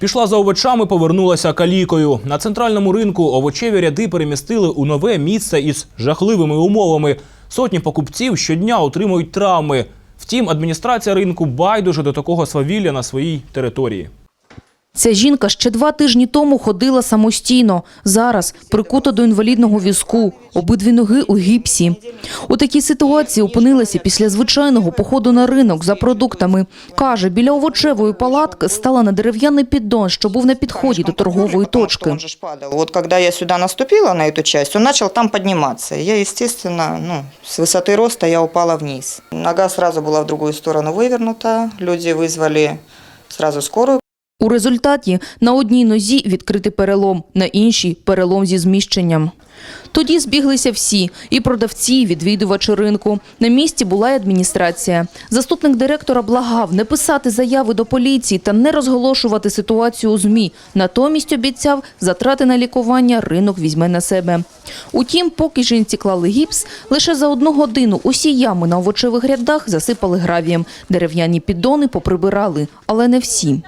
Пішла за овочами, повернулася калікою. На центральному ринку овочеві ряди перемістили у нове місце із жахливими умовами. Сотні покупців щодня отримують травми. Втім, адміністрація ринку байдуже до такого свавілля на своїй території. Ця жінка ще два тижні тому ходила самостійно. Зараз прикута до інвалідного візку, обидві ноги у гіпсі. У такій ситуації опинилася після звичайного походу на ринок за продуктами. Каже, біля овочевої палатки стала на дерев'яний піддон, що був на підході до торгової точки. Он же ж падал. Вот когда я сюда наступила на эту часть, он начал там подниматься. Я, естественно, ну, с высоты роста я упала вниз. Нога сразу была в другую сторону вывернута. Люди вызвали сразу скорую. У результаті на одній нозі відкритий перелом, на іншій – перелом зі зміщенням. Тоді збіглися всі – і продавці, і відвідувачі ринку. На місці була й адміністрація. Заступник директора благав не писати заяви до поліції та не розголошувати ситуацію у ЗМІ. Натомість обіцяв, затрати на лікування ринок візьме на себе. Утім, поки жінці клали гіпс, лише за одну годину усі ями на овочевих рядах засипали гравієм. Дерев'яні піддони поприбирали, але не всі.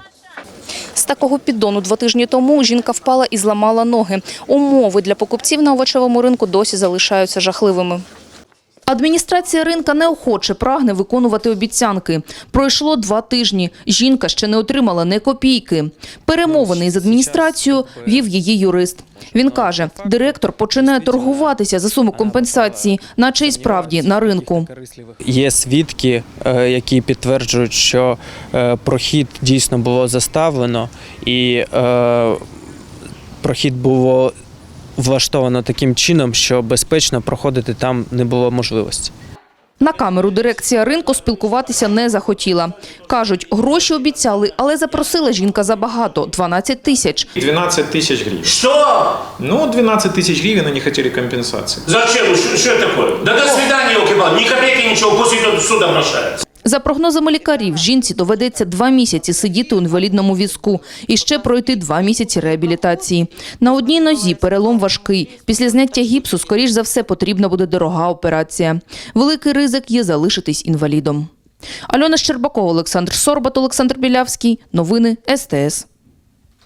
Такого піддону два тижні тому жінка впала і зламала ноги. Умови для покупців на овочевому ринку досі залишаються жахливими. Адміністрація ринка неохоче прагне виконувати обіцянки. Пройшло два тижні. Жінка ще не отримала ні копійки. Перемовини із адміністрацією вів її юрист. Він каже, директор починає торгуватися за суму компенсації, наче і справді на ринку. Є свідки, е, які підтверджують, що е, прохід дійсно було заставлено, і е, прохід було влаштовано таким чином, що безпечно проходити там не було можливості. На камеру дирекція ринку спілкуватися не захотіла. Кажуть, гроші обіцяли, але запросила жінка забагато – 12 тисяч. 12 тысяч гривен. Что? Ну, 12 тысяч гривен они хотели компенсации. Зачем? Что, что это такое? Да до свидания, елки Ни копейки ничего, пусть идет суд обращается. За прогнозами лікарів, жінці доведеться два місяці сидіти у інвалідному візку і ще пройти два місяці реабілітації. На одній нозі перелом важкий. Після зняття гіпсу, скоріш за все, потрібна буде дорога операція. Великий ризик є залишитись інвалідом. Альона Щербакова, Олександр Сорбат, Олександр Білявський. Новини СТС.